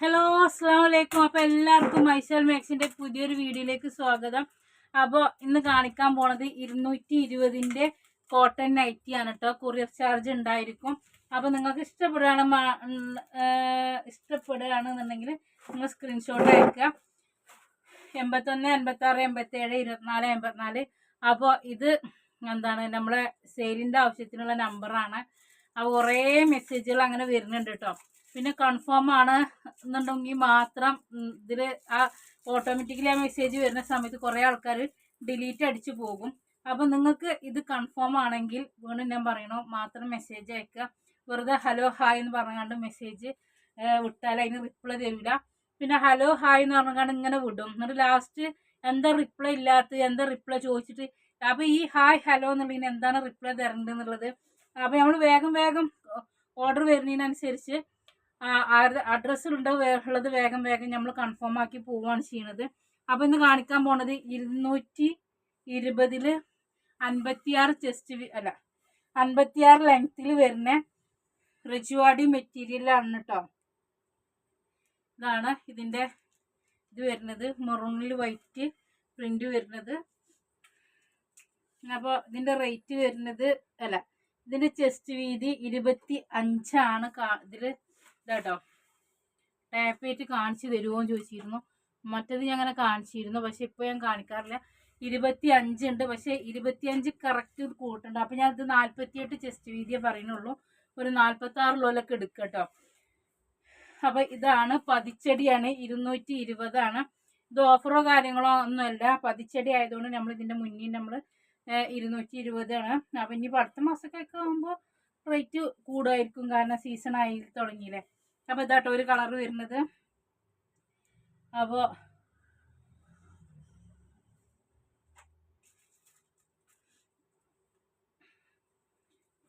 Hello അസ്സാം വലൈക്കും അപ്പോൾ എല്ലാവർക്കും മൈസൽ മാക്സിന്റെ പുതിയൊരു വീഡിയോയിലേക്ക് സ്വാഗതം. അപ്പോൾ ഇന്ന് കാണിക്കാൻ പോണത് ഇരുന്നൂറ്റി ഇരുപതിന്റെ കോട്ടൺ നൈറ്റി ആണ് കേട്ടോ കൊറിയർ ചാർജ് ഉണ്ടായിരിക്കും. അപ്പോൾ നിങ്ങൾക്ക് ഇഷ്ടപ്പെടുകയാണ് ഇഷ്ടപ്പെടുകയാണെന്നുണ്ടെങ്കിൽ നിങ്ങൾ സ്ക്രീൻഷോട്ട് അയക്കുക എൺപത്തൊന്ന് എൺപത്താറ് എൺപത്തേഴ് ഇരുപത്തിനാല് എൺപത്തിനാല്. അപ്പോൾ ഇത് എന്താണ്? നമ്മളെ സെയിലിന്റെ ആവശ്യത്തിനുള്ള നമ്പറാണ് അപ്പോൾ കുറേ മെസ്സേജുകൾ അങ്ങനെ വരുന്നുണ്ട് കേട്ടോ പിന്നെ കൺഫേം ആണ് എന്നുണ്ടെങ്കിൽ മാത്രം ഇതിൽ ആ ഓട്ടോമാറ്റിക്കലി ആ മെസ്സേജ് വരുന്ന സമയത്ത് കുറേ ആൾക്കാർ ഡിലീറ്റ് അടിച്ചു പോകും. അപ്പോൾ നിങ്ങൾക്ക് ഇത് കൺഫേം ആണെങ്കിൽ വീണ്ടും ഞാൻ പറയണോ മാത്രം മെസ്സേജ് അയക്കുക വെറുതെ ഹലോ ഹായ് എന്ന് പറഞ്ഞുകൊണ്ട് മെസ്സേജ് വിട്ടാൽ അതിന് റിപ്ലൈ തരില്ല പിന്നെ ഹലോ ഹായ് എന്ന് പറഞ്ഞുകൊണ്ട് ഇങ്ങനെ വിടും. എന്നിട്ട് ലാസ്റ്റ് എന്താ റിപ്ലൈ ഇല്ലാത്ത എന്താ റിപ്ലൈ ചോദിച്ചിട്ട് അപ്പോൾ ഈ ഹായ് ഹലോ എന്നുള്ളതിന് എന്താണ് റിപ്ലൈ തരേണ്ടത് എന്നുള്ളത് അപ്പോൾ നമ്മൾ വേഗം വേഗം ഓർഡർ വരുന്നതിനനുസരിച്ച് അഡ്രസ്സിലുണ്ടോ ഉള്ളത് വേഗം വേഗം നമ്മൾ കൺഫേം ആക്കി പോവുകയാണ് ചെയ്യുന്നത് അപ്പോൾ ഇന്ന് കാണിക്കാൻ പോണത് ഇരുന്നൂറ്റി ഇരുപതിൽ അൻപത്തിയാറ് ചെസ്റ്റ് അല്ല അൻപത്തിയാറ് ലെങ്ത്തിൽ വരുന്ന റിജുവാടി മെറ്റീരിയലാണ് കേട്ടോ ഇതാണ് ഇതിന്റെ ഇത് വരുന്നത്. മെറൂണിൽ വൈറ്റ് പ്രിന്റ് വരുന്നത്. അപ്പോൾ ഇതിന്റെ റേറ്റ് വരുന്നത് അല്ല ഇതിന്റെ ചെസ്റ്റ് വീതി ഇരുപത്തി അഞ്ചാണ് ഇതിൽ ഇതാട്ടോ. ടാപ്പ് ചെയ്തിട്ട് കാണിച്ചു തരുമോ എന്ന് ചോദിച്ചിരുന്നു. മറ്റത് ഞാൻ അങ്ങനെ കാണിച്ചിരുന്നു. പക്ഷെ ഇപ്പോൾ ഞാൻ കാണിക്കാറില്ല. ഇരുപത്തി അഞ്ചുണ്ട് പക്ഷെ ഇരുപത്തി അഞ്ച് കറക്റ്റ് കൂട്ടുണ്ട്. അപ്പൊ ഞാൻ ഇത് നാൽപ്പത്തിയെട്ട് ചെസ്റ്റ് വീതിയെ പറയുന്നുള്ളൂ. ഒരു നാൽപ്പത്തി ആറ് ലോലൊക്കെ എടുക്കുക കേട്ടോ അപ്പോൾ ഇതാണ് പതിച്ചടിയാണ്. ഇരുന്നൂറ്റി ഇരുപതാണ് ഇത് ഓഫറോ കാര്യങ്ങളോ ഒന്നുമല്ല. പതിച്ചടി ആയതുകൊണ്ട് നമ്മൾ ഇതിന്റെ മുന്നിൽ നമ്മൾ ഇരുന്നൂറ്റി ഇരുപതാണ് അപ്പം ഇനി അടുത്ത മാസമൊക്കെ ആകുമ്പോൾ റേറ്റ് കൂടുമായിരിക്കും. കാരണം സീസൺ ആയി തുടങ്ങിയില്ലേ. അപ്പോൾ ഇതാട്ടോ ഒരു കളർ വരുന്നത്. അപ്പോൾ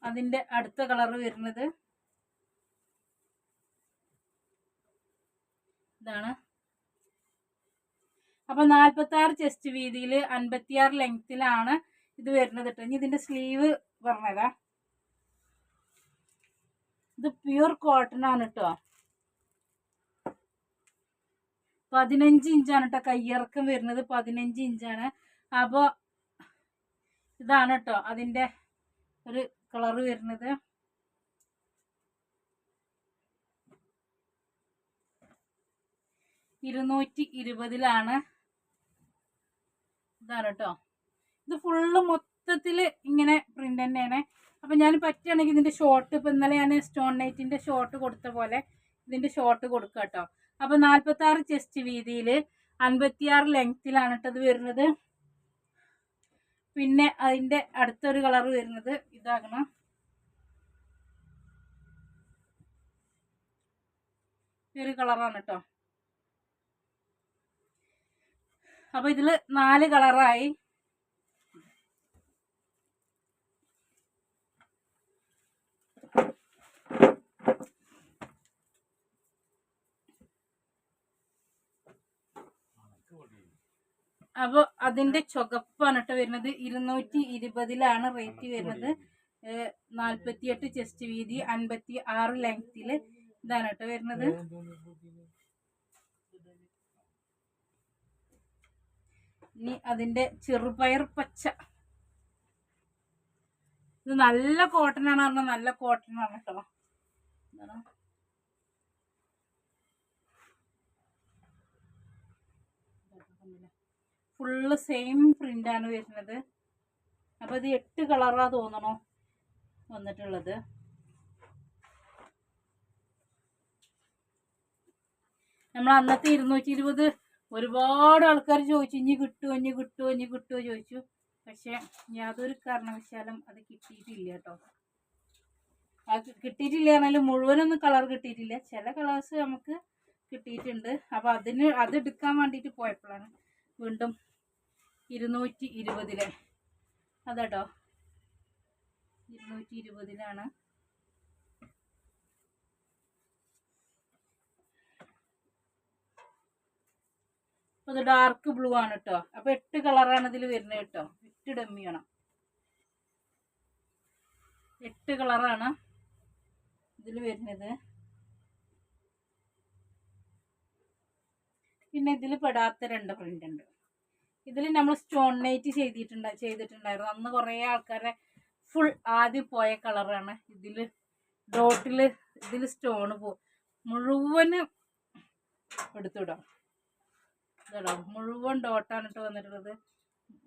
അതിന്റെ അടുത്ത കളർ വരുന്നത്. ഇതാണ്. അപ്പോൾ നാൽപ്പത്താറ് ചെസ്റ്റ് വീതിയിൽ അൻപത്തിയാറ് ലെങ്ത്തിലാണ് ഇത് വരുന്നത് കേട്ടോ ഇനി ഇതിന്റെ സ്ലീവ് പറഞ്ഞതാ. ഇത് പ്യൂർ കോട്ടൺ ആണ് കേട്ടോ പതിനഞ്ച് ഇഞ്ചാണ് കേട്ടോ കയ്യിറക്കം വരുന്നത് പതിനഞ്ച് ഇഞ്ചാണ്. അപ്പോൾ ഇതാണ് കേട്ടോ അതിന്റെ ഒരു കളർ വരുന്നത്. ഇരുന്നൂറ്റി ഇരുപതിലാണ്. ഇതാണ് കേട്ടോ ഇത് ഫുള്ള് മൊത്തത്തിൽ ഇങ്ങനെ പ്രിന്റ് തന്നെയാണ്. അപ്പം ഞാൻ പറ്റുകയാണെങ്കിൽ ഇതിന്റെ ഷോർട്ട് ഇപ്പം ഇന്നലെ ഞാൻ സ്റ്റോൺ നൈറ്റിന്റെ ഷോർട്ട് കൊടുത്ത പോലെ ഇതിന്റെ ഷോർട്ട് കൊടുക്കുക കേട്ടോ അപ്പം നാൽപ്പത്താറ് ചെസ്റ്റ് വീതിയിൽ അൻപത്തിയാറ് ലെങ്ത്തിലാണ് കേട്ടത് വരുന്നത്. പിന്നെ അതിന്റെ അടുത്തൊരു കളർ വരുന്നത് ഇതാകണം. ഒരു കളറാണ് കേട്ടോ അപ്പോൾ ഇതിൽ നാല് കളറായി അപ്പോൾ അതിന്റെ ചുകപ്പാണ് കേട്ടോ വരുന്നത് ഇരുന്നൂറ്റി ഇരുപതിലാണ് റേറ്റ് വരുന്നത്. നാൽപ്പത്തിയെട്ട് ചെസ്റ്റ് വീതി അൻപത്തി ആറ് ലെങ്തിൽ ഇതാണ് കേട്ടോ വരുന്നത്. ഇനി അതിന്റെ ചെറുപയർ പച്ച. ഇത് നല്ല കോട്ടൺ ആണ് പറഞ്ഞാൽ നല്ല കോട്ടൺ ആണ് കേട്ടോ. ഫുള്ള് സെയിം പ്രിന്റാണ് വരുന്നത്. അപ്പോൾ ഇത് എട്ട് കളറാണ് തോന്നണോ? വന്നിട്ടുള്ളത്. നമ്മൾ അന്നത്തെ ഇരുന്നൂറ്റി ഇരുപത് ഒരുപാട് ആൾക്കാർ ചോദിച്ചു ഇനി കിട്ടുമോ ഇനി കിട്ടുമോ ഇനി കിട്ടുമോ ചോദിച്ചു. പക്ഷെ യാതൊരു കാരണവശാലും അത് കിട്ടിയിട്ടില്ല കേട്ടോ. അത് കിട്ടിയിട്ടില്ല എന്നാലും മുഴുവനൊന്നും കളർ കിട്ടിയിട്ടില്ല. ചില കളേഴ്സ് നമുക്ക് കിട്ടിയിട്ടുണ്ട്. അപ്പോൾ അതിന് അത് എടുക്കാൻ വേണ്ടിയിട്ട് പോയപ്പോഴാണ് വീണ്ടും ഇരുന്നൂറ്റി ഇരുപതിലെ അതാട്ടോ. ഇരുന്നൂറ്റി ഇരുപതിലാണ് അത് ഡാർക്ക് ബ്ലൂ ആണ് കേട്ടോ അപ്പൊ എട്ട് കളറാണ് ഇതിൽ വരുന്നത് കേട്ടോ എട്ട് ഡമ്മിയാണ് എട്ട് കളറാണ് ഇതിൽ വരുന്നത്. പിന്നെ ഇതിൽ പെടാത്ത രണ്ട് പ്രിന്റ് ഉണ്ട്. ഇതിൽ നമ്മൾ സ്റ്റോൺ നൈറ്റ് ചെയ്തിട്ടുണ്ട് ചെയ്തിട്ടുണ്ടായിരുന്നു. അന്ന് കുറേ ആൾക്കാരെ ഫുൾ ആദ്യം പോയ കളറാണ് ഇതിൽ ഡോട്ടിൽ ഇതിൽ സ്റ്റോൺ പോ മുഴുവനും എടുത്തുവിടാം ഇതാ മുഴുവൻ ഡോട്ടാണ് ഇട്ട് വന്നിട്ടുള്ളത്.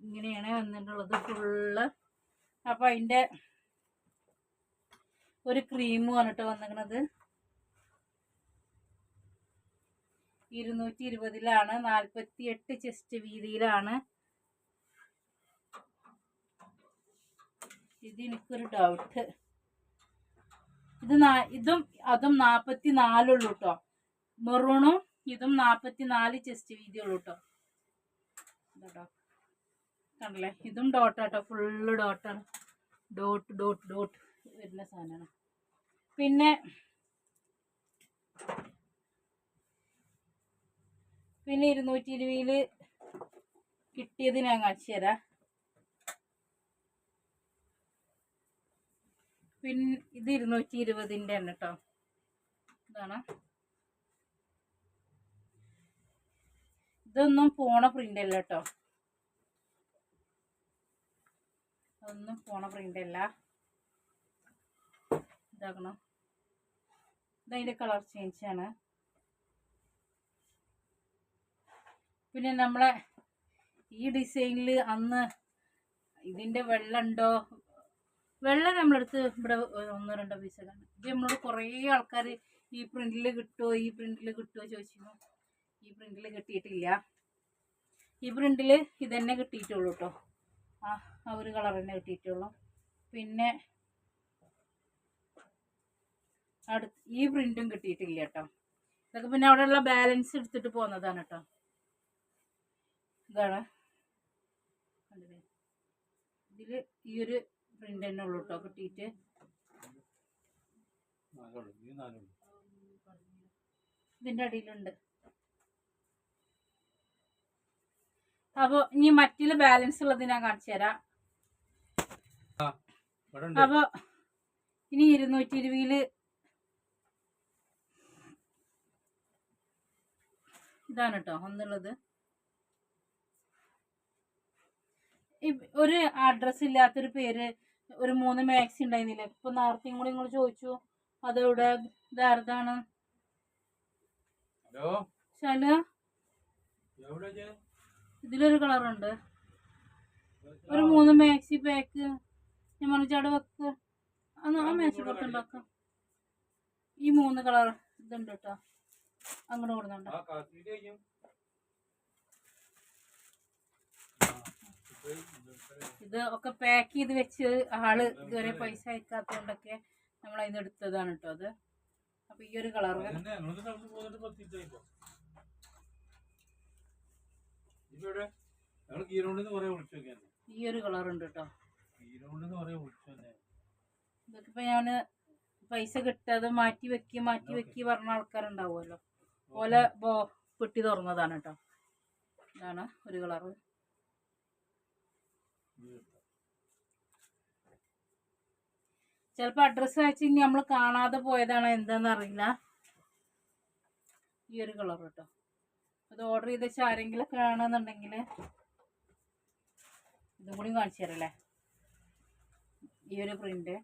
ഇങ്ങനെയാണ് വന്നിട്ടുള്ളത് ഫുള്ള് അപ്പം അതിന്റെ ഒരു ക്രീം വന്നിട്ട് വന്നിരിക്കുന്നത് ഇരുന്നൂറ്റി ഇരുപതിലാണ് നാൽപ്പത്തി എട്ട് ചെസ്റ്റ് വീതിയിലാണ്. ഇത് എനിക്കൊരു ഡൗട്ട് ഇത് ഇതും അതും നാൽപ്പത്തി നാലുള്ളൂ കേട്ടോ മെറൂണും ഇതും നാൽപ്പത്തി നാല് ചെസ്റ്റ് വീതിയുള്ളൂ കേട്ടോ കണ്ടല്ലേ? ഇതും ഡോട്ടാട്ടോ. ഫുള്ള് ഡോട്ടാണ്. ഡോട്ട് ഡോട്ട് ഡോട്ട് വരുന്ന സാധനമാണ്. പിന്നെ പിന്നെ ഇരുന്നൂറ്റി ഇരുപതിൽ കിട്ടിയത് ഞാൻ കാണിച്ചു തരാം. പിന്നെ ഇത് ഇരുന്നൂറ്റി ഇരുപതിന്റെ ആണ് കേട്ടോ ഇതാണ്. ഇതൊന്നും പോണ പ്രിന്റ് അല്ല കേട്ടോ അതൊന്നും പോണ പ്രിന്റ് അല്ല. ഇതാക്കണം. ഇതതിന്റെ കളർ ചേഞ്ച് ആണ് പിന്നെ നമ്മളെ ഈ ഡിസൈനിൽ അന്ന് ഇതിന്റെ വെള്ളമുണ്ടോ വെള്ളം നമ്മളെടുത്ത് ഇവിടെ ഒന്നോ രണ്ടോ പീസൊക്കെയാണ് ഇത് നമ്മളോട് കുറേ ആൾക്കാർ ഈ പ്രിന്റിൽ കിട്ടുമോ ഈ പ്രിന്റിൽ കിട്ടുമോ ചോദിച്ചു ഈ പ്രിന്റിൽ കിട്ടിയിട്ടില്ല. ഈ പ്രിന്റിൽ ഇതന്നെ കിട്ടിയിട്ടുള്ളൂ കേട്ടോ ആ ആ ഒരു കളർ തന്നെ കിട്ടിയിട്ടുള്ളൂ. പിന്നെ അടുത്ത് ഈ പ്രിന്റും കിട്ടിയിട്ടില്ല കേട്ടോ ഇതൊക്കെ പിന്നെ അവിടെയുള്ള ബാലൻസ് എടുത്തിട്ട് പോകുന്നതാണ് കേട്ടോ ഇതാണ്. കണ്ടില്ലേ? ഇതിൽ ഈ ഒരു പ്രിന്റ് തന്നെ ഉള്ളൂ കേട്ടോ കിട്ടിയിട്ട്. ഇതിന്റെ അടിയിലുണ്ട്. അപ്പോൾ ഇനി മറ്റിൽ ബാലൻസ് ഉള്ളത് ഞാൻ കാണിച്ചു തരാം. അപ്പോൾ ഇനി ഇരുന്നൂറ്റി ഇരുപതിൽ ഇതാണ് കേട്ടോ ഒന്നുള്ളത്. ഒരു അഡ്രസ് ഇല്ലാത്തൊരു പേര് ഒരു മൂന്ന് മാക്സി ഉണ്ടായിരുന്നില്ല ഇപ്പൊ നേരത്തെയും കൂടി നിങ്ങൾ ചോദിച്ചു. അതെവിടെ? ഇതാരതാണ്? ഇതിലൊരു കളറുണ്ട് ഒരു മൂന്ന് മാക്സി പാക്ക് ഞാൻ മറിച്ചവിടെ വെക്ക്. ആ മാക്സി പുറത്തുണ്ടാക്കാം ഈ മൂന്ന് കളർ ഇതുണ്ട് കേട്ടോ. അങ്ങോട്ട് കൊടുക്കുന്നുണ്ട് ഇത് ഒക്കെ പാക്ക് ചെയ്ത് വെച്ച് ആൾ ഇതുവരെ പൈസ അയക്കാത്തതുകൊണ്ടൊക്കെ നമ്മൾ അതിന് എടുത്തതാണ് കേട്ടോ അത്. അപ്പൊ ഈ ഒരു കളർ ഈ ഒരു കളർ ഉണ്ട് കേട്ടോ ഇതൊക്കെ ഇപ്പൊ ഞാൻ പൈസ കിട്ടാതെ മാറ്റി വെക്കി മാറ്റി വെക്കി പറഞ്ഞ ആൾക്കാരുണ്ടാവുമല്ലോ. ഓല ബോ പെട്ടി തുറന്നതാണ് കേട്ടോ ഇതാണ് ഒരു കളറ് ചിലപ്പോൾ അഡ്രസ്സ് അയച്ച് ഇനി നമ്മൾ കാണാതെ പോയതാണ് എന്താന്ന് അറിയില്ല. ഈ ഒരു കളർ കേട്ടോ അത് ഓർഡർ ചെയ്ത വെച്ചാൽ ആരെങ്കിലും കാണുന്നുണ്ടെങ്കിൽ ഇതും കൂടി കാണിച്ചു തരല്ലേ? ഈ ഒരു പ്രിന്റ്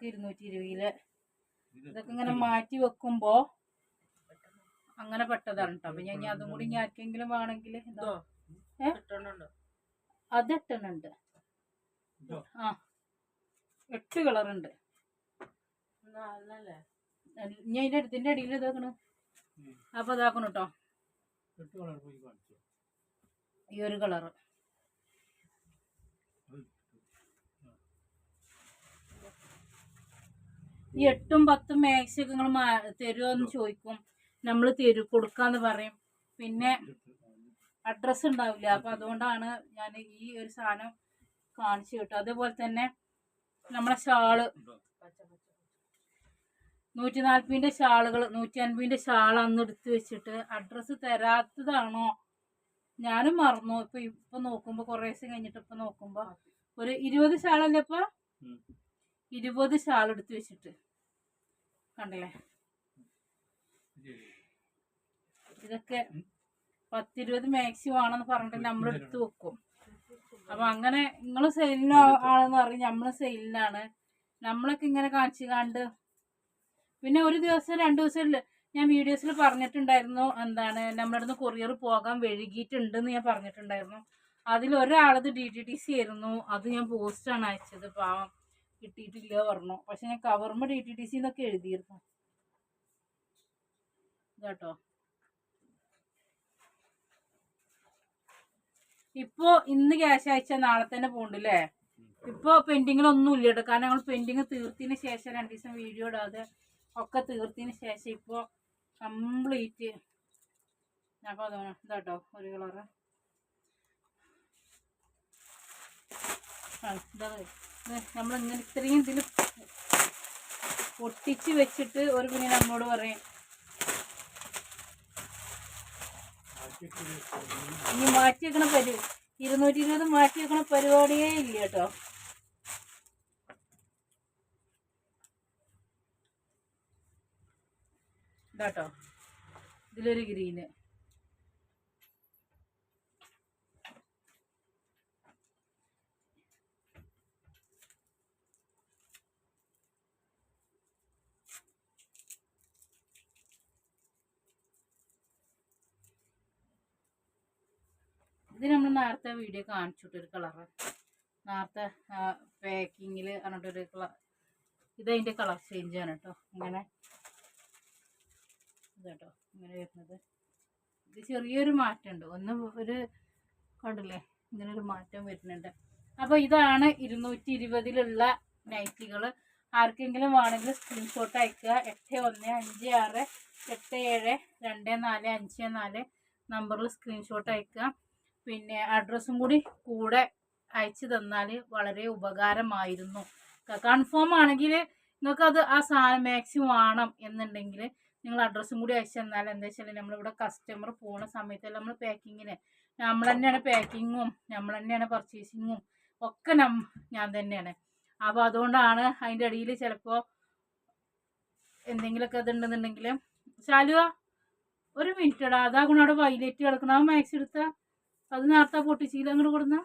ഇരുന്നൂറ്റി ഇരുപതിൽ. ഇതൊക്കെ ഇങ്ങനെ മാറ്റി വെക്കുമ്പോ അങ്ങനെ പെട്ടതാണ് കേട്ടോ അപ്പൊ ഞാൻ അതും കൂടി ഇനി ആർക്കെങ്കിലും വേണമെങ്കിൽ അത് എട്ടെണ്ണുണ്ട്. ആ. എട്ട് കളറുണ്ട്. ഞാൻ ഇതിന്റെ അടുത്തിന്റെ അടിയിൽ ഇതാക്കണ്. അപ്പൊ ഇതാക്കണം കേട്ടോ ഈ ഒരു കളറ്. ഈ എട്ടും പത്തും മാക്സി ഒക്കെ നിങ്ങൾ തരുമോ എന്ന് ചോദിക്കും. നമ്മൾ തരും കൊടുക്കാന്ന് പറയും. പിന്നെ അഡ്രസ്സ് ഉണ്ടാവില്ല. അപ്പൊ അതുകൊണ്ടാണ് ഞാൻ ഈ ഒരു സാധനം കാണിച്ചു കിട്ടും. അതേപോലെ തന്നെ നമ്മളെ ഷാൾ. നൂറ്റി നാൽപ്പതിന്റെ ഷാളുകൾ നൂറ്റി അൻപതിന്റെ ഷാൾ അന്ന് എടുത്ത് വെച്ചിട്ട് അഡ്രസ്സ് തരാത്തതാണോ? ഞാനും മറന്നു. ഇപ്പൊ ഇപ്പൊ നോക്കുമ്പോ കുറേ ദിവസം കഴിഞ്ഞിട്ട് ഇപ്പൊ നോക്കുമ്പോ ഒരു ഇരുപത് ഷാളല്ലേ ഇപ്പൊ. ഇരുപത് ഷാൾ എടുത്ത് വെച്ചിട്ട്. കണ്ടില്ലേ? ഇതൊക്കെ പത്തിരുപത് മാക്സിമം ആണെന്ന് പറഞ്ഞിട്ട് നമ്മൾ എടുത്ത് വെക്കും. അപ്പൊ അങ്ങനെ നിങ്ങൾ സെയിലിന് ആണെന്ന് പറയും നമ്മൾ സെയിലിനാണ്. നമ്മളൊക്കെ ഇങ്ങനെ കാണിച്ചു കണ്ട്. പിന്നെ ഒരു ദിവസം രണ്ടു ദിവസം ഞാൻ വീഡിയോസിൽ പറഞ്ഞിട്ടുണ്ടായിരുന്നു എന്താണ് നമ്മുടെ അടുത്ത് കൊറിയർ പോകാൻ വൈകിയിട്ടുണ്ടെന്ന് ഞാൻ പറഞ്ഞിട്ടുണ്ടായിരുന്നു. അതിൽ ഒരാളത് ഡി ടി ടി സി ആയിരുന്നു. അത് ഞാൻ പോസ്റ്റാണ് അയച്ചത്. പാവം കിട്ടിയിട്ടില്ല പറഞ്ഞു. പക്ഷെ ഞാൻ കവർമ്മ ഡി ടി ടി സി എന്നൊക്കെ എഴുതിയിരുന്നു. കേട്ടോ ഇപ്പോ ഇന്ന് ക്യാഷ് അയച്ചാൽ നാളെ തന്നെ പോകണ്ടല്ലേ ഇപ്പൊ പെൻഡിങ്ങിലൊന്നും ഇല്ല കേട്ടോ. കാരണം ഞങ്ങൾ പെൻഡിങ് തീർത്തതിന് ശേഷം രണ്ടു ദിവസം വീഡിയോ ഇടാതെ ഒക്കെ തീർത്തതിന് ശേഷം ഇപ്പൊ കംപ്ലീറ്റ് അതാണ് ഇതാട്ടോ ഒരു കളറ് നമ്മളിങ്ങനെ ഇത്രയും ഇതിൽ പൊട്ടിച്ച് വെച്ചിട്ട് ഒരു പിന്നെ നമ്മോട് പറയും ഇനി മാറ്റി വെക്കണ പരി ഇരുന്നൂറ്റി ഇരുപത് മാറ്റി വെക്കണ പരിപാടിയേ ഇല്ല കേട്ടോ. ഇതാട്ടോ. ഇതിലൊരു ഗ്രീന്. ഇത് നമ്മൾ നേരത്തെ വീഡിയോ കാണിച്ചിട്ടൊരു കളറ് നേരത്തെ പാക്കിങ്ങിൽ പറഞ്ഞിട്ടൊരു കളർ ഇതതിന്റെ കളർ ചേഞ്ച് ആണ് കേട്ടോ ഇങ്ങനെ. ഇതാട്ടോ ഇങ്ങനെ വരുന്നത്. ഇത് ചെറിയൊരു മാറ്റമുണ്ട്. ഒന്ന് ഒരു കണ്ടില്ലേ? ഇങ്ങനെ ഒരു മാറ്റം വരുന്നുണ്ട്. അപ്പോൾ ഇതാണ് ഇരുന്നൂറ്റി ഇരുപതിലുള്ള നൈറ്റികൾ ആർക്കെങ്കിലും വേണമെങ്കിൽ സ്ക്രീൻഷോട്ട് അയക്കുക. എട്ട് ഒന്ന് അഞ്ച് ആറ് എട്ട് ഏഴ് രണ്ട് നാല് അഞ്ച് നാല്. നമ്പറിൽ സ്ക്രീൻഷോട്ട് അയക്കുക. പിന്നെ അഡ്രസ്സും കൂടി കൂടെ അയച്ചു തന്നാൽ വളരെ ഉപകാരമായിരുന്നു. കൺഫേം ആണെങ്കിൽ നിങ്ങൾക്ക് അത് ആ സാധനം മാക്സിമം വേണം എന്നുണ്ടെങ്കിൽ നിങ്ങൾ അഡ്രസ്സും കൂടി അയച്ചു തന്നാൽ എന്താ വെച്ചാൽ നമ്മളിവിടെ കസ്റ്റമർ പോകുന്ന സമയത്ത് നമ്മൾ പാക്കിങ്ങിന് നമ്മൾ തന്നെയാണ് പാക്കിങ്ങും നമ്മൾ തന്നെയാണ് പർച്ചേസിങ്ങും ഒക്കെ നം ഞാൻ തന്നെയാണ്. അപ്പോൾ അതുകൊണ്ടാണ് അതിന്റെ ഇടയിൽ ചിലപ്പോൾ എന്തെങ്കിലുമൊക്കെ ഇതുണ്ടെന്നുണ്ടെങ്കിൽ ശാലുവ ഒരു മിനിറ്റ് ഇടാ അതാ അവിടെ വൈലറ്റ് കിടക്കണം മാക്സ് എടുത്താൽ അത് നേരത്തെ പൊട്ടിച്ചില്ല അങ്ങോട്ട് കൊടുന്ന?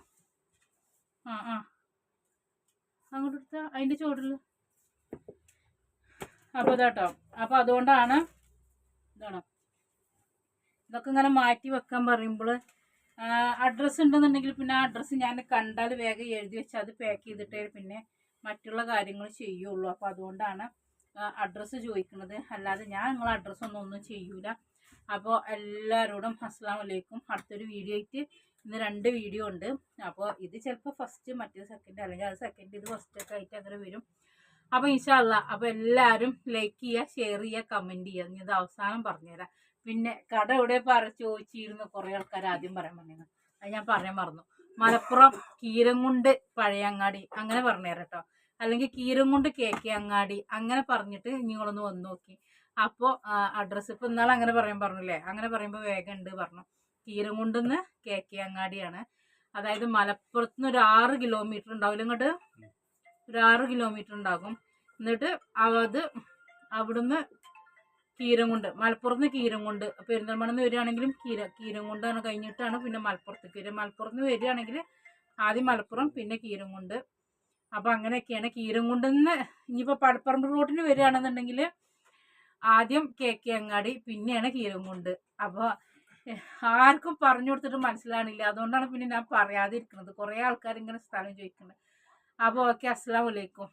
ആ ആ. അങ്ങോട്ട് എടുത്ത അതിന്റെ ചുവട്ടിൽ അപ്പോൾ ഇതാട്ടോ. അപ്പോൾ അതുകൊണ്ടാണ് ഇതാണ്. ഇതൊക്കെ ഇങ്ങനെ മാറ്റി വെക്കാൻ പറയുമ്പോൾ അഡ്രസ്സ് ഉണ്ടെന്നുണ്ടെങ്കിൽ പിന്നെ ആ അഡ്രസ്സ് ഞാൻ കണ്ടാൽ വേഗം എഴുതി വെച്ചാൽ അത് പാക്ക് ചെയ്തിട്ടേ പിന്നെ മറ്റുള്ള കാര്യങ്ങൾ ചെയ്യുള്ളൂ. അപ്പോൾ അതുകൊണ്ടാണ് അഡ്രസ്സ് ചോദിക്കുന്നത്. അല്ലാതെ ഞാൻ നിങ്ങളെ അഡ്രസ്സൊന്നും ഒന്നും ചെയ്യൂല. അപ്പോൾ എല്ലാവരോടും അസ്സാം വലൈക്കും അടുത്തൊരു വീഡിയോ ആയിട്ട് ഇന്ന് രണ്ട് വീഡിയോ ഉണ്ട്. അപ്പോൾ ഇത് ചിലപ്പോൾ ഫസ്റ്റ് മറ്റേത് സെക്കൻഡ് അല്ലെങ്കിൽ അത് സെക്കൻഡ് ഇത് ഫസ്റ്റ് ഒക്കെ ആയിട്ട് അങ്ങനെ വരും. അപ്പോൾ ഇൻഷാല്ല അപ്പോൾ എല്ലാവരും ലൈക്ക് ചെയ്യുക ഷെയർ ചെയ്യുക കമന്റ് ചെയ്യുക ഇത് അവസാനം പറഞ്ഞുതരാം. പിന്നെ കട എവിടെ പറ ചോദിച്ചിരുന്നു കുറേ ആൾക്കാർ ആദ്യം പറയാൻ പറഞ്ഞിരുന്നു. അത് ഞാൻ പറയാൻ മറന്നു. മലപ്പുറം കീരങ്കുണ്ട് പഴയങ്ങാടി അങ്ങനെ പറഞ്ഞുതരാം കേട്ടോ. അല്ലെങ്കിൽ കീരംകുണ്ട് കെ അങ്ങാടി അങ്ങനെ പറഞ്ഞിട്ട് നിങ്ങളൊന്ന് വന്ന് നോക്കി. അപ്പോൾ അഡ്രസ്സ് ഇപ്പം ഇന്നാൾ അങ്ങനെ പറയാൻ പറഞ്ഞില്ലേ? അങ്ങനെ പറയുമ്പോൾ വേഗം ഉണ്ട് പറഞ്ഞു. കീരങ്കുണ്ടെന്ന് കെ കെ അങ്ങാടിയാണ്. അതായത് മലപ്പുറത്ത് നിന്ന് ഒരു ആറ് കിലോമീറ്റർ ഉണ്ടാവില്ല ഇങ്ങോട്ട്? ഒരു ആറ് കിലോമീറ്റർ ഉണ്ടാകും. എന്നിട്ട് അത് അവിടുന്ന് കീരങ്കുണ്ട് മലപ്പുറത്ത് നിന്ന് കീരങ്കുണ്ട് പെരിന്തൽമണ്ണ നിന്ന് വരികയാണെങ്കിലും കീര കീരങ്കുണ്ടാണ് കഴിഞ്ഞിട്ടാണ് പിന്നെ മലപ്പുറത്തേക്ക് വരിക. മലപ്പുറത്ത് നിന്ന് വരികയാണെങ്കിൽ ആദ്യം മലപ്പുറം പിന്നെ കീരങ്കുണ്ട് അപ്പോൾ അങ്ങനെയൊക്കെയാണ്. കീരങ്കുണ്ടെന്ന് ഇനിയിപ്പോൾ പടപ്പറമ്പ് റോട്ടിന് വരികയാണെന്നുണ്ടെങ്കിൽ ആദ്യം കെ കെ അങ്ങാടി പിന്നെയാണ് കീരങ്കുണ്ട് അപ്പോൾ ആർക്കും പറഞ്ഞു കൊടുത്തിട്ട് മനസ്സിലാണില്ല അതുകൊണ്ടാണ് പിന്നെ ഞാൻ പറയാതിരിക്കുന്നത്. കുറേ ആൾക്കാർ ഇങ്ങനെ സ്ഥലം ചോദിക്കുന്നത് അപ്പോൾ ഓക്കെ അസ്സാം വലൈക്കും